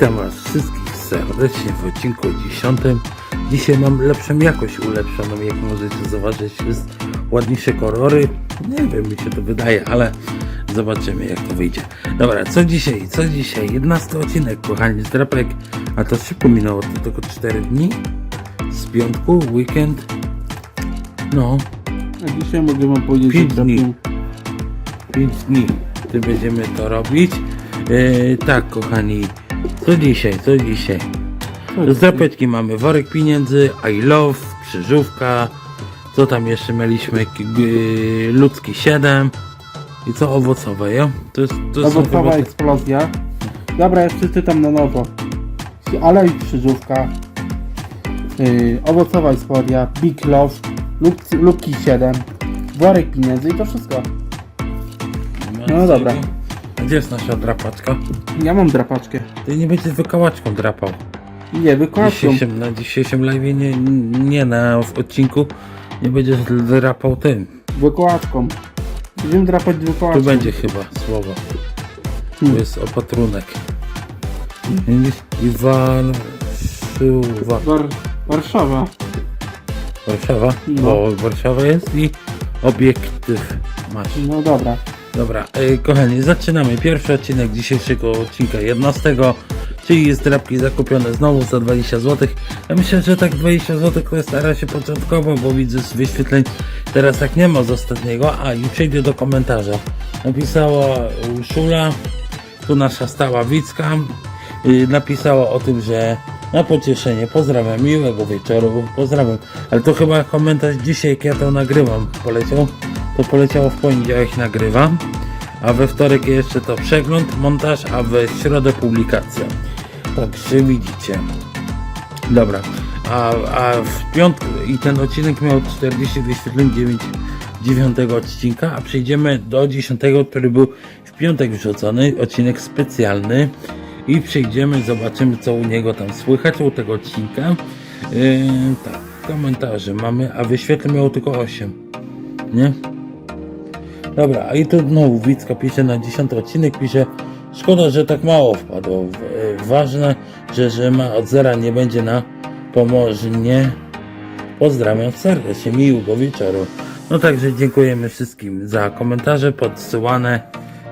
Witam Was wszystkich serdecznie w odcinku 10. Dzisiaj mam lepszą jakość ulepszoną, jak możecie zobaczyć. Jest ładniejsze kolory. Nie wiem, mi się to wydaje, ale zobaczymy jak to wyjdzie. Dobra, co dzisiaj? Co dzisiaj? 11 odcinek, kochani, z drapek. A to szybko minęło, to tylko 4 dni. Z piątku, weekend. No, A dzisiaj mogę wam powiedzieć, Pięć że dni. trafiłem 5 dni. Ty będziemy to robić. E, tak, kochani. Co dzisiaj? Co dzisiaj? Z drapeczki mamy worek pieniędzy, I love, krzyżówka. Co tam jeszcze mieliśmy? Ludzki 7. I co owocowe, jo? To, jest, to owocowa eksplozja. Dobra, ja przeczytam na nowo. Alej krzyżówka. Yy, owocowa eksplodia, Big Love, lub, lubki 7, worek pieniędzy i to wszystko. No dobra. Gdzie jest nasza drapaczka? Ja mam drapaczkę. Ty nie będziesz wykałaczką drapał. Nie, wykładką. Dzisiejszym, na dzisiejszym live nie, nie na w odcinku nie będziesz drapał tym. Wykładką. Będziemy drapać wykładką. Tu będzie chyba słowo. Tu Hmm. jest opatrunek. Widzisz? Iwarszywa. War Warszawa. Warszawa? No. Bo Warszawa jest i obiektyw masz. No dobra. Dobra, e, kochani, zaczynamy. Pierwszy odcinek dzisiejszego odcinka 11, czyli jest drapki zakupione znowu za 20 zł. Ja myślę, że tak 20 zł to jest na razie początkowo, bo widzę z wyświetleń teraz tak nie ma z ostatniego. A i przejdę do komentarza. Napisała Szula, tu nasza stała Wicka, y, napisała o tym, że na pocieszenie pozdrawiam, miłego wieczoru, pozdrawiam. Ale to chyba komentarz dzisiaj, jak ja to nagrywam, poleciał. To poleciało w poniedziałek nagrywam, a we wtorek jeszcze to przegląd, montaż, a we środę publikacja. Także widzicie. Dobra, a, a w piątku i ten odcinek miał 40 wyświetleń 9, 9 odcinka, a przejdziemy do 10, który był w piątek wrzucony, odcinek specjalny i przejdziemy, zobaczymy co u niego tam słychać u tego odcinka. Yy, tak, komentarze mamy, a wyświetleń miał tylko 8, nie? Dobra, a i tu znowu Wicka pisze na 10 odcinek, pisze Szkoda, że tak mało wpadło. E, Ważne, że, że ma od zera nie będzie na pomożnie. Pozdrawiam serdecznie, miłego wieczoru. No także dziękujemy wszystkim za komentarze podsyłane.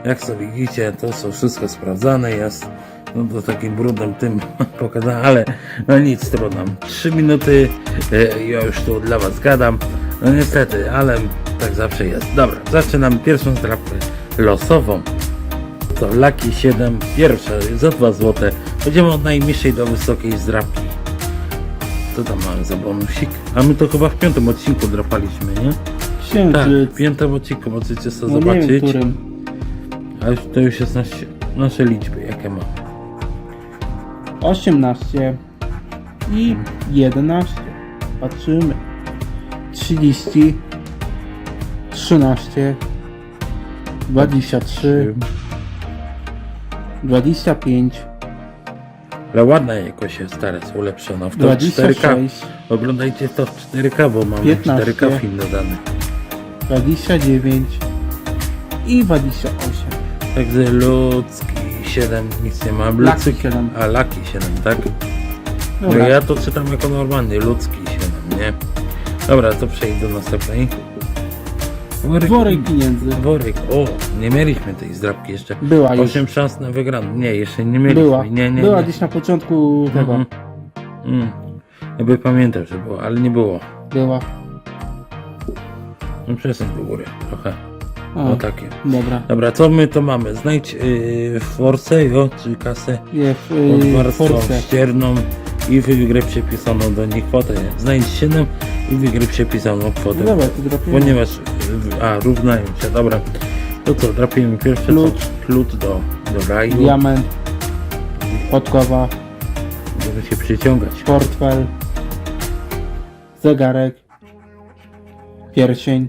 Jak sobie widzicie, to są wszystko sprawdzane. Jest no to takim brudem tym pokazane, ale no nic trudno. Trzy minuty e, ja już tu dla was gadam. No niestety, ale tak zawsze jest. Dobra, zaczynamy pierwszą zdrabkę losową. To Lucky 7, pierwsza za 2 zł. Będziemy od najniższej do wysokiej zdrabki. Co tam mamy za bonusik? A my to chyba w piątym odcinku drapaliśmy, nie? Tak, w piątym odcinku możecie sobie no nie wiem, zobaczyć. którym. A już, to już jest nasze, nasze liczby, jakie mamy. 18 i 11. Patrzymy. 30, 13, 23, 25, Ale ładna jakoś jest teraz ulepszona. W to 4K. 26, Oglądajcie to w 4K, bo mamy 15. 4K film dodany. 29 i 28. Także ludzki 7 nic nie ma. Ludzki 7. A Lucky 7, tak? No Dobra. ja to czytam jako normalny, ludzki 7, nie? Dobra, to przejdę do następnej. Worek, Worek pieniędzy. Worek, o, nie mieliśmy tej zdrabki jeszcze. Była już. 8 szans na wygraną. Nie, jeszcze nie mieliśmy. Była. Nie, nie, Była nie. gdzieś na początku tego. Mhm. Mm. Jakby pamiętam, że było, ale nie było. Była. No przesuń do góry trochę. O, O takie. Dobra. Dobra, co my to mamy? Znajdź yy, force, jo, czy kasę Je w yy, warstwą ścierną i wygrę przepisaną do niej kwotę. Znajdź 7 i wygrę przepisaną kwotę. No Dobra, to drapimy. Ponieważ, a, równają się, dobra. To co, drapimy pierwsze Klucz. co? Klucz do, do raju, Diament. Podkowa. żeby się przyciągać. portfel, zegarek, pierścień,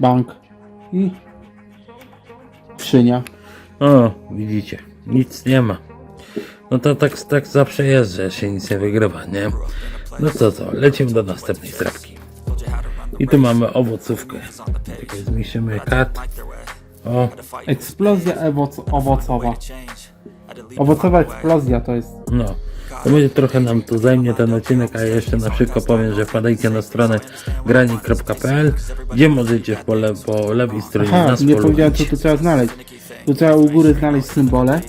bank i skrzynia. O, widzicie, nic nie ma. No to tak, tak zawsze jest, że się nic nie wygrywa, nie? No co co, lecimy do następnej strapki. I tu mamy owocówkę. Tutaj zmniejszymy kat. O, Eksplozja owoc owocowa. Owocowa eksplozja to jest. No, to będzie trochę nam tu zajmie ten odcinek, a ja jeszcze na szybko powiem, że wpadajcie na stronę grani.pl, gdzie możecie w pole, po lewej stronie Aha, nas nie powiedziałem co polubić. tu trzeba znaleźć. Tu trzeba u góry znaleźć symbole.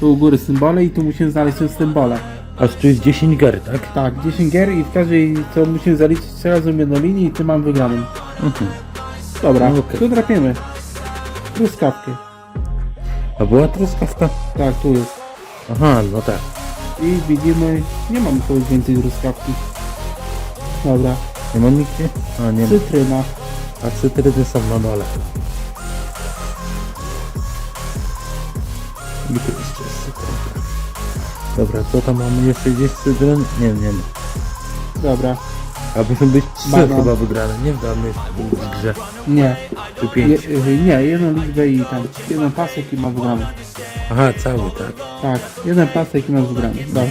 Tu u góry symbole i tu musimy znaleźć te symbole. Aż tu jest 10 gier, tak? Tak, 10 gier i w każdej co musimy zaliczyć 3 razy jedną linię i ty mam wygraną. Mhm. Dobra, No okej. tu drapiemy. Truskawkę. A była truskawka? Tak, tu jest. Aha, no tak. I widzimy, nie mam tu więcej truskawki. Dobra, Nie ma nigdzie? A, nie ma. cytryna. A cytryny są na dole. Jeszcze jest. Dobra, co tam mamy jeszcze gdzieś cytryn? Nie, nie ma. Dobra, A muszą być trzy Banan. chyba wygrane, nie w danej grze. nie. Czy Je, pięć. y, nie, jedną liczbę i tam, jeden pasek i mam wygrany. Aha, cały, tak. Tak, jeden pasek i mam wygrany. Dobra,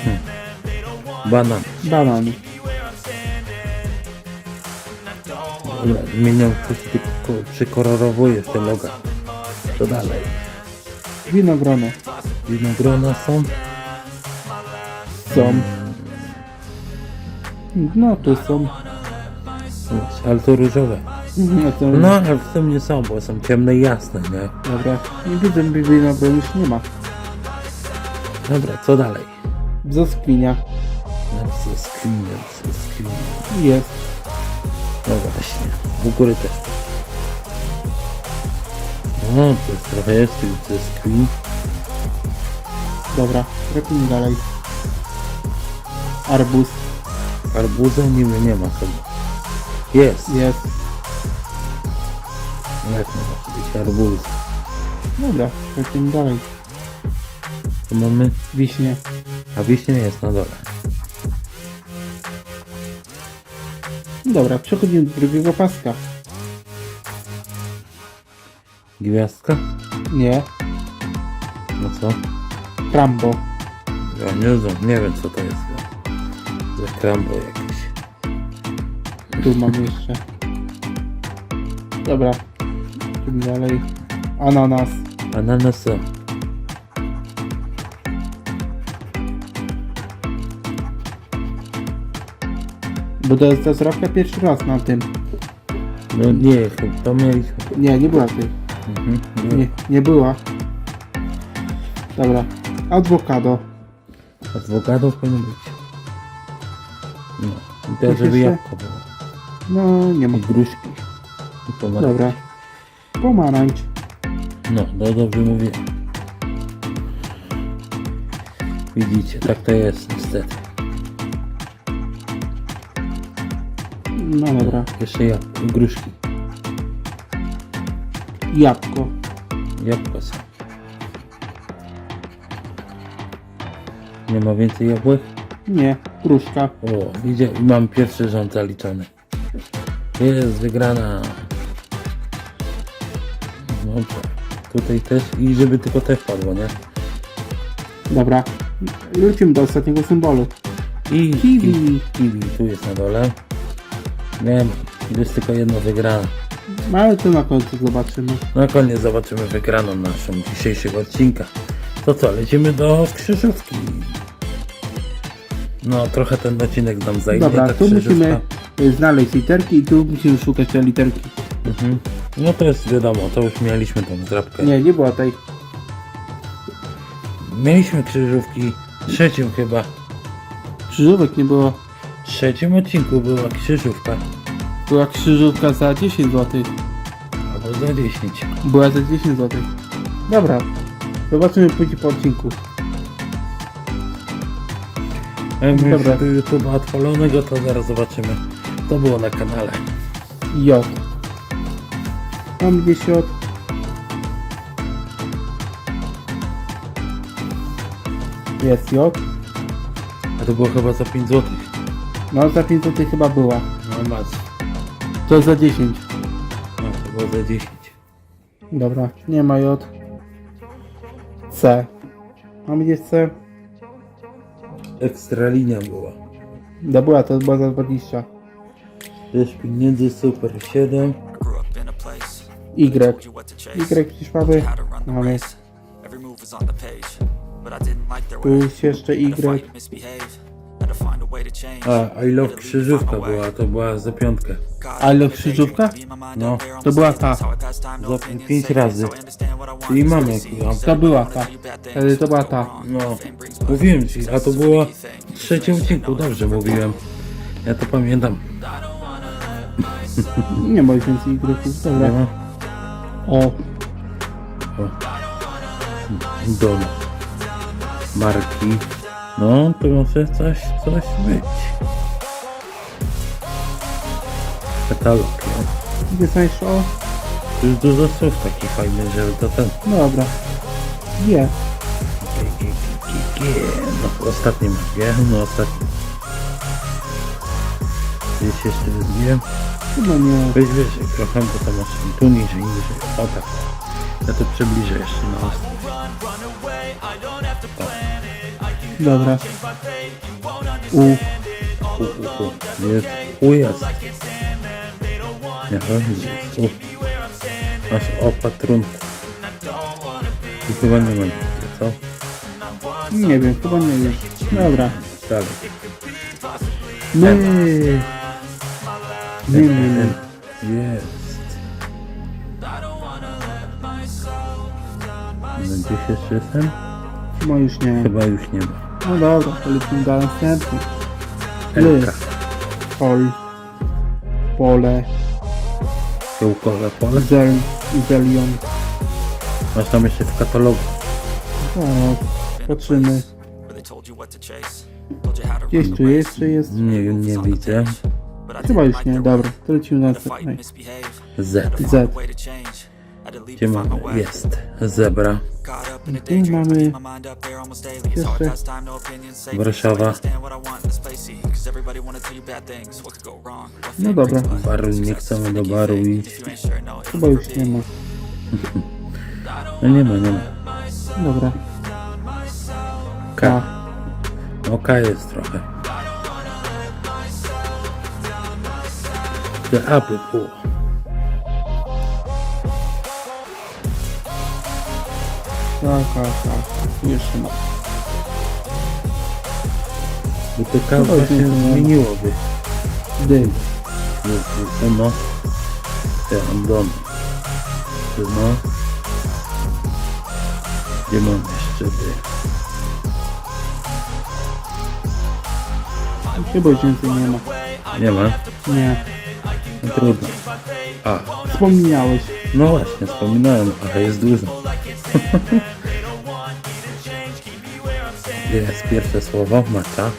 Banan. banany. Dobra, zmieniam tylko przykolorowuję te loga. Co dalej? Winogrono. Winogrona są? Są. No, tu są. Ale to różowe. No, to, No, ale w tym nie są, bo są ciemne i jasne, nie? Dobra, nie widzę, by winogron już nie ma. Dobra, co dalej? Brzoskwinia. No, co screen. Jest. No właśnie, u góry też. No, to jest trochę jest screen. Dobra, trafimy dalej. Arbuz. Arbuza niby nie ma chyba. Jest. Jest. Jak nie może być arbuz? Dobra, trafimy dalej. Tu mamy, Wiśnie. a wiśnia jest na dole. Dobra, przechodzimy do drugiego paska. Gwiazdka? Nie. No co? Krambo. Ja nie znam, nie wiem co to jest. Za krambo jakieś. Tu mam jeszcze. Dobra. Idźmy dalej. Ananas. Ananasa. Bo to jest ta zrabka pierwszy raz na tym. No nie, chyba to mieliśmy. Nie, nie była tej. Mhm. Nie, nie była. Dobra. Awokado. Adwokatów powinno być. Coś żeby jeszcze? jabłko było. No, nie ma. I gruszki. I pomarańcz. Dobra. Pomarańcz. No, no dobrze mówię. Widzicie, tak to jest niestety. No dobra. Jeszcze jabłko, gruszki. Jabłko. Jabłka są. Nie ma więcej jabłek? Nie. Gruszka. O, widzę i mam pierwszy rząd zaliczony. Jest wygrana. Dobrze. Tutaj też i żeby tylko te wpadło, nie? Dobra. Lecimy do ostatniego symbolu. I Kiwi. Kiwi tu jest na dole. Nie, jest tylko jedno wygrane. No ale to na końcu zobaczymy. Na koniec zobaczymy wygraną naszą dzisiejszego odcinka. To co, lecimy do krzyżówki. No, trochę ten odcinek nam zajmie. Dobra, ta tu musimy y, znaleźć literki i tu musimy szukać te literki. Mhm. No to jest wiadomo, to już mieliśmy tą zdrabkę. Nie, nie była tej. Mieliśmy krzyżówki w trzecim chyba. Krzyżówek nie było. W trzecim odcinku była krzyżówka. Była krzyżówka za 10 zł. Albo za 10. Była za 10 zł. Dobra. Zobaczymy później po odcinku. Jak Dobra. Dobra. do YouTube'a odpalonego, to zaraz zobaczymy. To było na kanale. J. Mam gdzieś J. Jest J. A to było chyba za 5 zł. No za 5 zł chyba była. No masz. To za 10. No to było za 10. Dobra, nie ma J. C. Mam gdzieś C. Ekstra linia była. Da była, to była za 20. Też pieniędzy super 7. grew up in a place Y. Y przecież mamy. Mamy. Tu jest jeszcze Y. A, I love krzyżówka była, to była za piątkę. I love krzyżówka? No, To była ta. za pięć razy. Czyli mamy jakąś. To była ta. Wtedy to była ta. No, mówiłem ci, a to było w trzecim odcinku, dobrze mówiłem. Ja to pamiętam. Nie ma już więcej Y. Dobra. No, O, dom. Marki. No, to może coś, coś być. Katalog, no. gdzie jeszcze o? Tu jest dużo słów takich fajnych, żeby to ten... No dobra. Gdzie? G, G, G, G. No, ostatni masz G, no ostatni. Gdzieś jeszcze wyzbiłem. Chyba nie. Weź wyżej trochę, bo to masz tu niżej, niżej. O tak. Ja to przybliżę jeszcze na ostro. Dobra. U. U, u, u. Jest, u jest. Nie. Masz opatrunku. I chyba nie nic, co? Nie wiem, chyba nie wiem. Dobra. Dalej. My. Nie, nie, nie. Jest. Gdzieś jeszcze jestem? Chyba już nie. Chyba już nie ma. No dobra, to lecimy do następnych. Elka. Pol. Pole. Kiełkowe pole. Zel. Zelion. Masz tam jeszcze w katalogu. Tak. Patrzymy. Gdzieś tu jeszcze jest. Nie, nie widzę. Chyba już nie. Dobra, to lecimy następnej. Z. Z. Gdzie mamy? Jest. Zebra. Tu mamy jeszcze Warszawa. No dobra, Baru nie chcemy do baru iść. chyba już nie ma. No nie ma, nie ma. Dobra. K. No K jest trochę. To A Tak, tak, tak. Tu jeszcze ma. Bo to K No, nie ma. zmieniłoby. Dym. Uno. Te Andon. No. Gdzie mam jeszcze by? Chyba już więcej nie ma. Nie ma. Nie. No trudno. A. Wspomniałeś. No właśnie, wspominałem, ale jest dużo. Jest pierwsze słowo? Maca.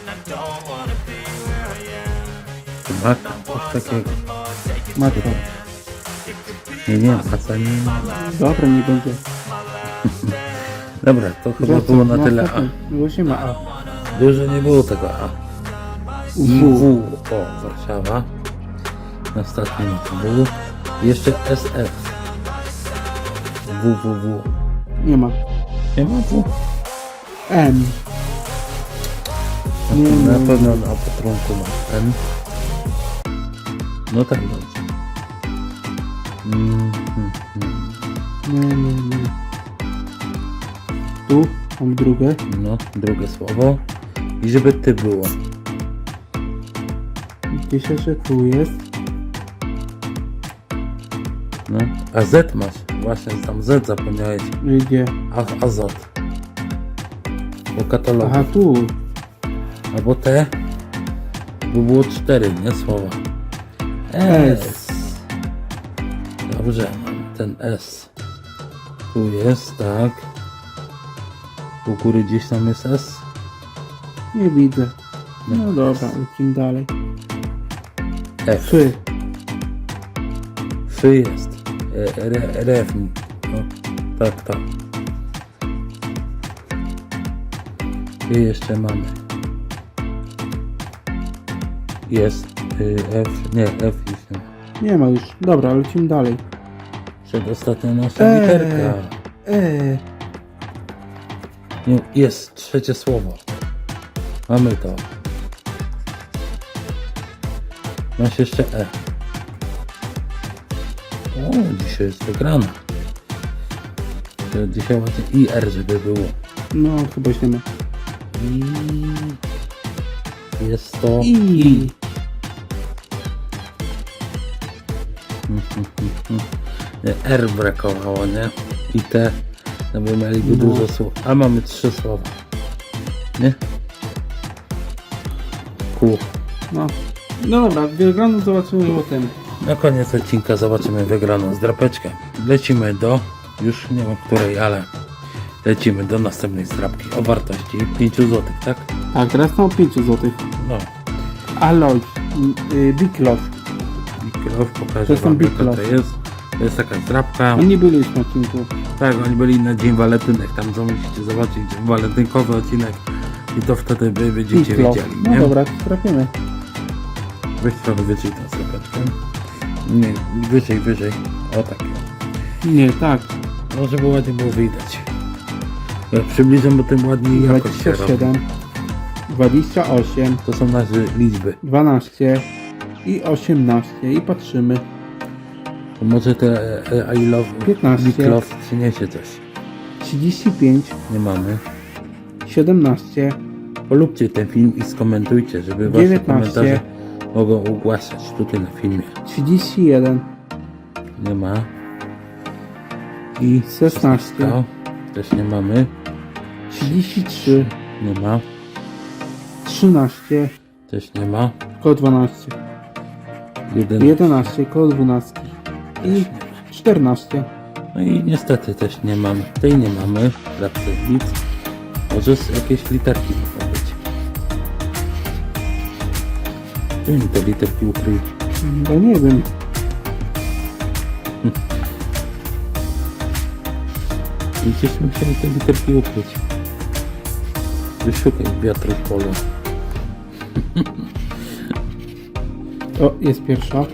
Maka? Coś takiego. Matko. Nie, nie, maca nie. Dobra, nie będzie. Dobra, to chyba Wracam. było na No, tyle A. ostatni. Już nie ma A. Dużo nie było tego A. I W. W. O, Warszawa. Na ostatnim W. Jeszcze SF. WWW. Nie ma. Nie ma W? M. Nie Na pewno na opatrunku ma N. No tak dobrze. Mm, mm, mm. Nie, nie, nie. Tu mam drugie. No, drugie słowo. I żeby ty było. Gdzieś jeszcze tu jest. No. A Z masz. Właśnie tam Z zapomniałeś. Gdzie? A, azot. Po katalogu. Aha, tu. Albo T. By było cztery, nie słowa. S. Dobrze, ten S. Tu jest, tak. U góry gdzieś tam jest S. Nie widzę. No dobra, lecimy dalej. F. Fy. F jest. E, R, RF. No, tak, tak. I jeszcze mamy. Jest y, F. Nie, F już nie ma. Nie ma już. Dobra, lecimy dalej. Przedostatnia nasza Eee. literka. E. Nie, jest trzecie słowo. Mamy to. Masz jeszcze E. O, dzisiaj jest wygrana. Dzisiaj ładnie IR, żeby było. No, chyba się nie ma. I jest to I... Nie, R brakowało, nie? I T, no by mieliby No. dużo słów. A mamy trzy słowa. Nie? Q. No. No dobra, wygraną zobaczymy potem. Na koniec odcinka zobaczymy wygraną zdrapeczkę. Lecimy do, już nie wiem której, ale lecimy do następnej zdrapki o wartości 5 zł, tak? Tak, teraz są 5 zł. No, Alloy, y, Big Love. Big Love pokażę To są wam Big jaka to Love. jest. To jest taka zdrapka. Oni byli na odcinku. Tak, oni byli na Dzień Walentynek, tam co musicie zobaczyć, walentynkowy odcinek i to wtedy wy będziecie Love. wiedzieli, No nie? dobra, trafimy. Weź wyżej tą zdrapeczkę. Nie, wyżej, wyżej. O tak. Nie, tak. No, żeby ładnie było widać. Ja przybliżam, bo tym ładniej się robi. 27, 28, To są nasze liczby. 12 i 18 i patrzymy. To może te e, I love, 15. Big love przyniesie coś. 35, Nie mamy. 17, Polubcie ten film i skomentujcie, żeby wasze 19. komentarze mogą ugłaszać tutaj na filmie. 31, Nie ma. I 16, to też nie mamy. 33, Nie ma. 13, Też nie ma. koło 12, Jeden. 11, koło 12 i 14. No i niestety też nie mamy. Tej nie mamy. Zawsze nic. Może z jakieś literki mi te literki ukryli? No nie wiem. I gdzieś musieli te literki ukryć. Wyszukaj wiatru w polu. O, jest pierwsza.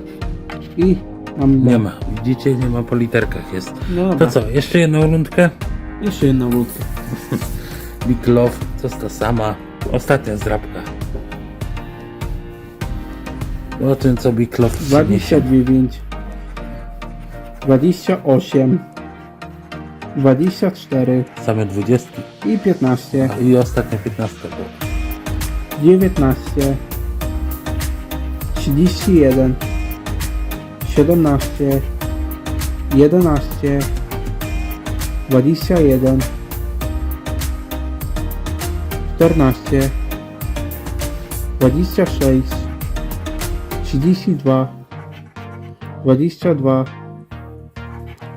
I mam Nie ma. Widzicie, nie ma po literkach jest. No dobra. To co, jeszcze jedną rundkę? Jeszcze jedna łódka. Big Love, to jest ta sama. Ostatnia zdrabka. O tym co Love przyniesie. 29, 28, 24 Same dwudziestki. i 15, I ostatnia piętnastka była. 19, 31, 17, 11, 21, 14, 26, 32, 22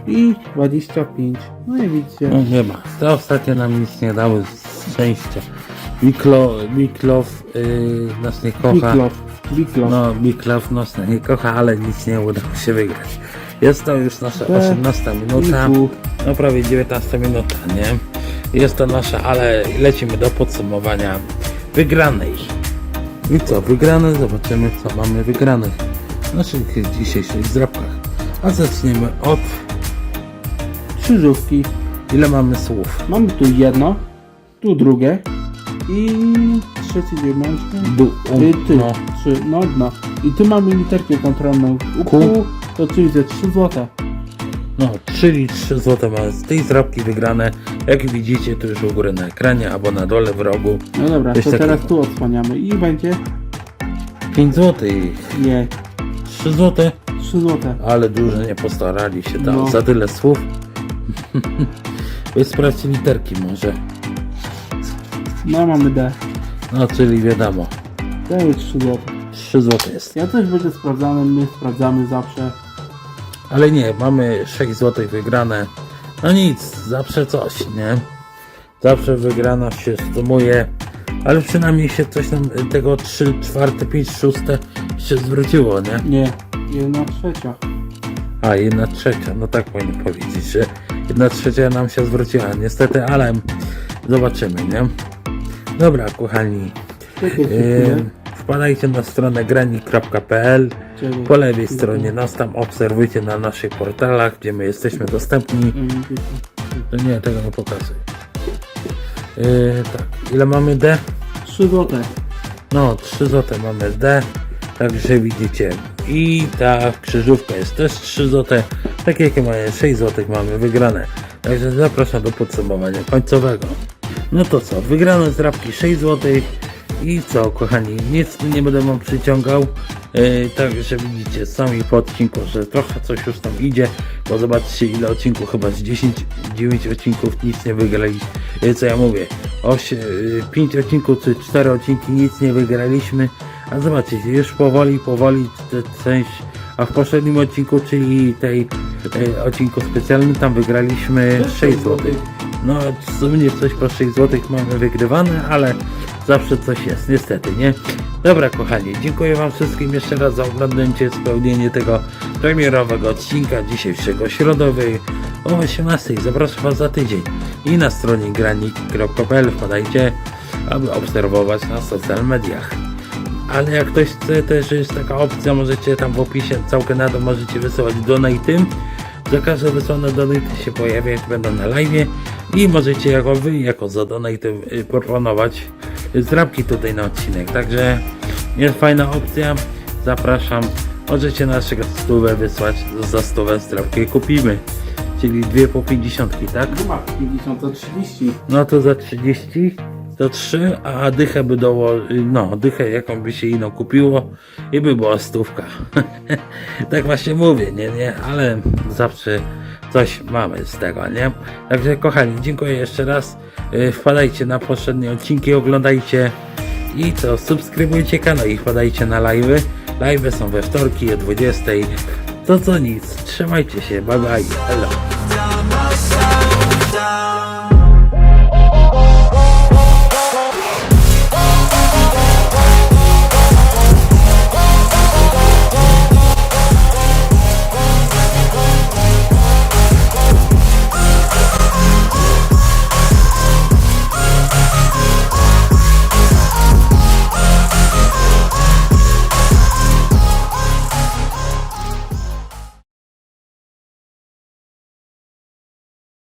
i 25. No i widzicie. No nie ma. Te ostatnie nam nic nie dały z szczęścia. Big Love yy, nas nie kocha. big love. No, Love nas nie kocha, ale nic nie udało się wygrać. Jest to już nasza Te- 18 minuta. i tu. No prawie 19 minuta, nie? Jest to nasza, ale lecimy do podsumowania wygranej. I co, wygrane? Zobaczymy co mamy wygranych w naszych dzisiejszych zdrabkach. A zaczniemy od Krzyżówki. ile mamy słów. Mamy tu jedno, tu drugie i trzecie gdzie mieliśmy? Du, um, Y, ty, no. trzy, no dno. I tu mamy literkę kontrolną. U. Q to czyli ze 3 złote. No, czyli 3 zł mamy z tej zdrabki wygrane. Jak widzicie, tu już u góry na ekranie, albo na dole w rogu. No dobra, Coś to takiego. teraz tu odsłaniamy i będzie 5 zł. nie, 3 zł. 3 złote. Ale dużo nie postarali się tam. No. Za tyle słów. Wy sprawdźcie literki może. No mamy D. No, czyli wiadomo. To jest 3 złote. 3 zł jest. Ja też będzie sprawdzany, my sprawdzamy zawsze. Ale nie, mamy 6 zł wygrane. No nic, zawsze coś, nie? Zawsze wygrana się sumuje. Ale przynajmniej się coś nam tego 3, 4, 5, 6 się zwróciło, nie? Nie, jedna trzecia. A, jedna trzecia, no tak powinien powiedzieć, że jedna trzecia nam się zwróciła. Niestety, ale zobaczymy, nie? Dobra, kochani. Yy. Wpadajcie na stronę granik.pl. Po lewej stronie nas tam obserwujcie na naszych portalach, gdzie my jesteśmy dostępni. To nie, tego nie pokazuję. Yy, tak, ile mamy D? 3 złote. No, 3 zł mamy D. Także widzicie. I ta krzyżówka jest też 3 zł. Tak jak mamy 6 zł mamy wygrane. Także zapraszam do podsumowania końcowego. No to co, wygrane z rabki 6 zł i co kochani, nic nie będę wam przyciągał. Yy, także widzicie sami po odcinku, że trochę coś już tam idzie, bo zobaczcie ile odcinków, chyba z 10, 9 odcinków nic nie wygrali. Yy, co ja mówię, 8, 5 odcinków czy 4 odcinki nic nie wygraliśmy, a zobaczcie, już powoli, powoli część, a w poprzednim odcinku, czyli tej yy, odcinku specjalnym, tam wygraliśmy 6 zł. No, w sumie coś po 6 zł mamy wygrywane, ale zawsze coś jest, niestety, nie? Dobra, kochani, dziękuję Wam wszystkim jeszcze raz za oglądnięcie, spełnienie tego premierowego odcinka dzisiejszego środowej o 18. Zapraszam Was za tydzień i na stronie granik.pl wpadajcie, aby obserwować nas social mediach. Ale jak ktoś chce, też jest taka opcja, możecie tam w opisie całkiem na to możecie wysyłać donaty. Za każde wysłane donaty się pojawiać będą na live i możecie jako wy, jako za donaty y, proponować zdrabki tutaj na odcinek. Także jest fajna opcja. Zapraszam. Możecie naszego stówę wysłać za stówę zdrabki kupimy. Czyli dwie po 50, tak? Chyba 50 to 30. No to za 30 to 3, a dychę by dało, no dychę jaką by się inną kupiło i by była stówka. tak właśnie mówię, nie, nie, ale zawsze coś mamy z tego, nie? Także kochani, dziękuję jeszcze raz. Yy, Wpadajcie na poprzednie odcinki, oglądajcie i co, subskrybujcie kanał i wpadajcie na live'y. Live'y są we wtorki o 20. To co nic, trzymajcie się, bye bye, hello.